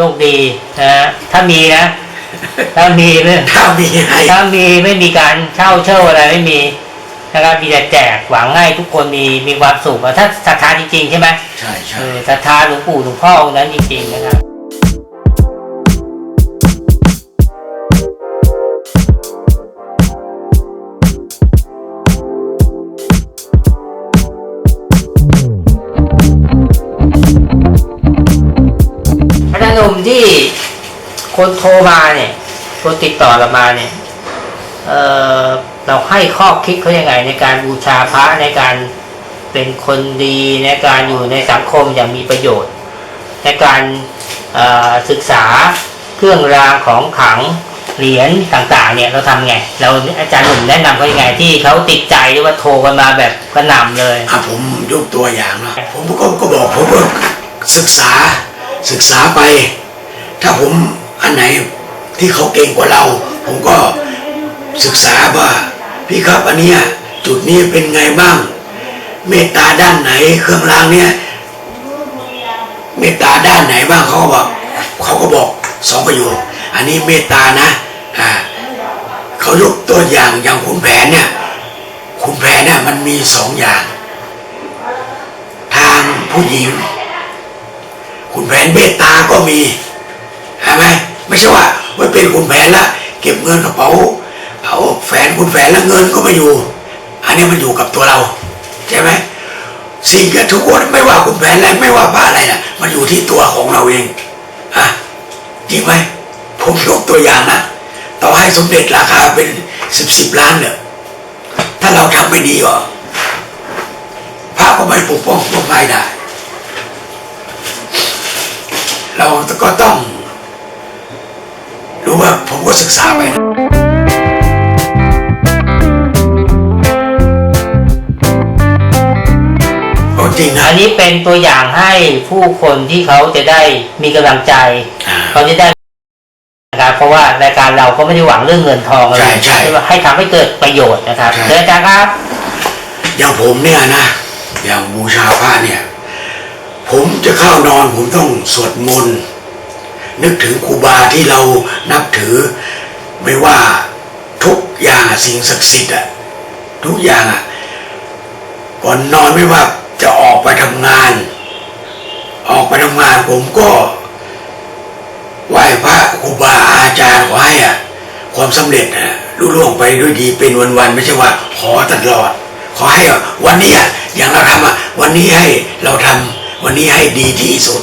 โชคดีนะฮะถ้ามีนะถ้ามีเรื่องถ้ามีให้ถ้ามีไม่มีการเช่าเช่าอะไรไม่มีนะครับมีแต่แจกหวังให้ทุกคนมีมีความสุขอะถ้าศรัทธาจริงๆใช่ไหมใช่ใช่เออศรัทธาหลวงปู่หลวงพ่อองค์นั้นจริงๆนะครับ ลุ่มที่คนโทรมาเนี่ยคนติดต่อเรามาเนี่ยเออเราให้ข้อคิดเขายังไง ในการบูชาพระในการเป็นคนดีในการอยู่ในสังคมอย่างมีประโยชน์ ในการศึกษาเครื่องรางของขลังเหรียญต่างๆ เนี่ยเราทำไง เราอาจารย์หนุ่มแนะนำเขายังไงที่เขาติดใจหรือว่าโทรกันมาแบบกระหน่ำเลยอะผมยกตัวอย่างนะผมก็ก็บอกผมศึกษา ศึกษาไป ถ้าผมอันไหนที่เขาเก่งกว่าเรา ผมก็ศึกษาว่าพี่ครับอันเนี้ยจุดนี้เป็นไงบ้าง เมตตาด้านไหนเครื่องรางเนี่ยเมตตาด้านไหนบ้างเขาบอกเขาก็บอกสองประโยคอันนี้เมตตานะอ่าเขายกตัวอย่างอย่างคุณแผนเนี่ยคุณแผนเนี่ยมันมีสองอย่าง ทางผู้หญิง คุณแผนเมตตาก็มีใช่ไหมไม่ใช่ว่าไม่เป็นคุณแผนละเก็บเงินกระเป๋าเอาแฟนคุณแฟนแล้วเงินก็ไม่อยู่ อันนี้มันอยู่กับตัวเราใช่ไหมสิ่งที่ทุกคนไม่ว่าคุณแผนอะไรไม่ว่าบ้าอะไรนะมันอยู่ที่ตัวของเราเองอะจริงไหมผมยกตัวอย่างนะต่อให้สมเด็จราคาเป็นสิบสิบล้านเนี่ยถ้าเราทำไม่ดีก็พระก็ไม่ปกป้องปกภัยได้เราก็ต้อง รู้ว่า ผมก็ศึกษาไปนะก็จริงนะอันนี้เป็นตัวอย่างให้ผู้คนที่เขาจะได้มีกำลังใจอ่าเขาจะได้นะครับเพราะว่ารายการเราก็ไม่ได้หวังเรื่องเงินทองอะไรใช่ใช่ว่าให้ทำให้เกิดประโยชน์นะครับใช่เดี๋ยวอาจารย์ครับ อย่างผมเนี่ยนะ อย่างบูชาพระเนี่ย ผมจะเข้านอนผมต้องสวดมนต์ นึกถึงครูบาที่เรานับถือ ไม่ว่าทุกอย่างสิ่งศักดิ์สิทธิ์อะทุกอย่างอะก่อนนอนไม่ว่าจะออกไปทำงาน ออกไปทำงานผมก็ไหว้พระครูบาอาจารย์ขอให้อะความสำเร็จนะลุล่วงไปด้วยดีเป็นวันๆไม่ใช่ว่าขอตลอด ขอให้วันนี้อะอย่างเราทำอะวันนี้ให้เราทำวันนี้ให้ดีที่สุด